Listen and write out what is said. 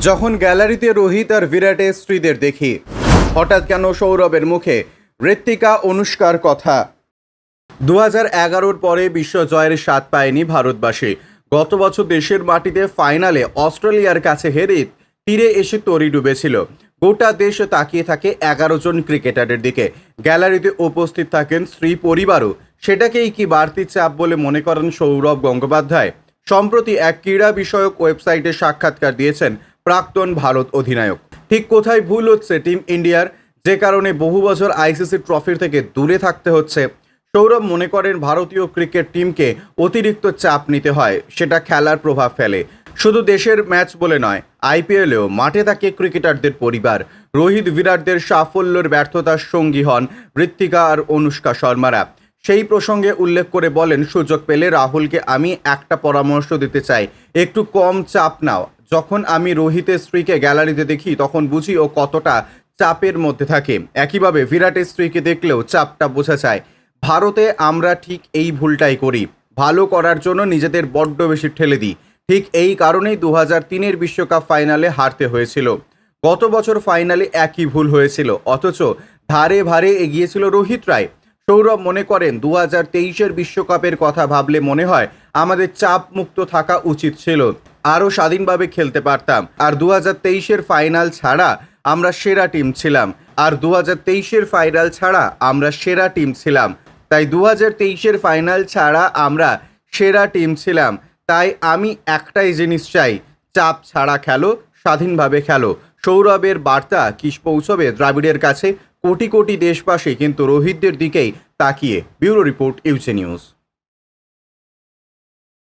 যখন গ্যালারিতে রোহিত আর বিরাটের স্ত্রীদের দেখি, হঠাৎ কেন সৌরভের মুখে ঋত্বিকা অনুষ্কার কথা। দু হাজার এগারোর পরে বিশ্ব জয়ের স্বাদ পায়নি ভারতবাসী। গত বছর দেশের মাটিতে ফাইনালে অস্ট্রেলিয়ার কাছে হেরে তীরে এসে তরি ডুবেছিল। গোটা দেশ তাকিয়ে থাকে এগারো জন ক্রিকেটারের দিকে। গ্যালারিতে উপস্থিত থাকেন স্ত্রী পরিবারও। সেটাকেই কি বাড়তি চাপ বলে মনে করেন সৌরভ গঙ্গোপাধ্যায়? সম্প্রতি এক ক্রীড়া বিষয়ক ওয়েবসাইটে সাক্ষাৎকার দিয়েছেন প্রাক্তন ভারত অধিনায়ক। ঠিক কোথায় ভুল হচ্ছে টিম ইন্ডিয়ার? যে কারণে বহু বছর আইসিসি ট্রফির থেকে দূরে থাকতে হচ্ছে। সৌরভ মনে করেন ভারতীয় ক্রিকেট টিমকে অতিরিক্ত চাপ নিতে হয়, সেটা খেলার প্রভাব ফেলে। শুধু দেশের ম্যাচ বলে নয়, আইপিএলেও মাঠে থাকে ক্রিকেটারদের পরিবার। রোহিত বিরাটদের সাফল্যের ব্যর্থতার সঙ্গী হন ঋত্বিকা আর অনুষ্কা শর্মারা। সেই প্রসঙ্গে উল্লেখ করে বলেন, সুযোগ পেলে রাহুলকে আমি একটা পরামর্শ দিতে চাই, একটু কম চাপ নাও। যখন আমি রোহিতের স্ত্রীকে গ্যালারিতে দেখি, তখন বুঝি ও কতটা চাপের মধ্যে থাকে। একইভাবে বিরাটের স্ত্রীকে দেখলেও চাপটা বোঝা যায়। ভারতে আমরা ঠিক এই ভুলটাই করি। ভালো করার জন্য নিজেদের বড্ড বেশি ঠেলে দিই। ঠিক এই কারণেই দু হাজার তিনের বিশ্বকাপ ফাইনালে হারতে হয়েছিল। গত বছর ফাইনালে একই ভুল হয়েছিল। অথচ ধারে ভারে এগিয়েছিল রোহিত রায়। সৌরভ মনে করেন দু হাজার তেইশের বিশ্বকাপের কথা ভাবলে মনে হয়, আমাদের চাপ মুক্ত থাকা উচিত ছিল। আরও স্বাধীনভাবে খেলতে পারতাম। আর দু হাজার তেইশের ফাইনাল ছাড়া আমরা সেরা টিম ছিলাম। আর দু হাজার তেইশের ফাইনাল ছাড়া আমরা সেরা টিম ছিলাম। তাই দু হাজার তেইশের ফাইনাল ছাড়া আমরা সেরা টিম ছিলাম। তাই আমি একটাই জিনিস চাই, চাপ ছাড়া খেলো, স্বাধীনভাবে খেলো। সৌরভের বার্তা কিস পৌঁছবে দ্রাবিড়ের কাছে। কোটি কোটি দেশবাসী কিন্তু রোহিতদের দিকেই তাকিয়ে। Bureau report UC news.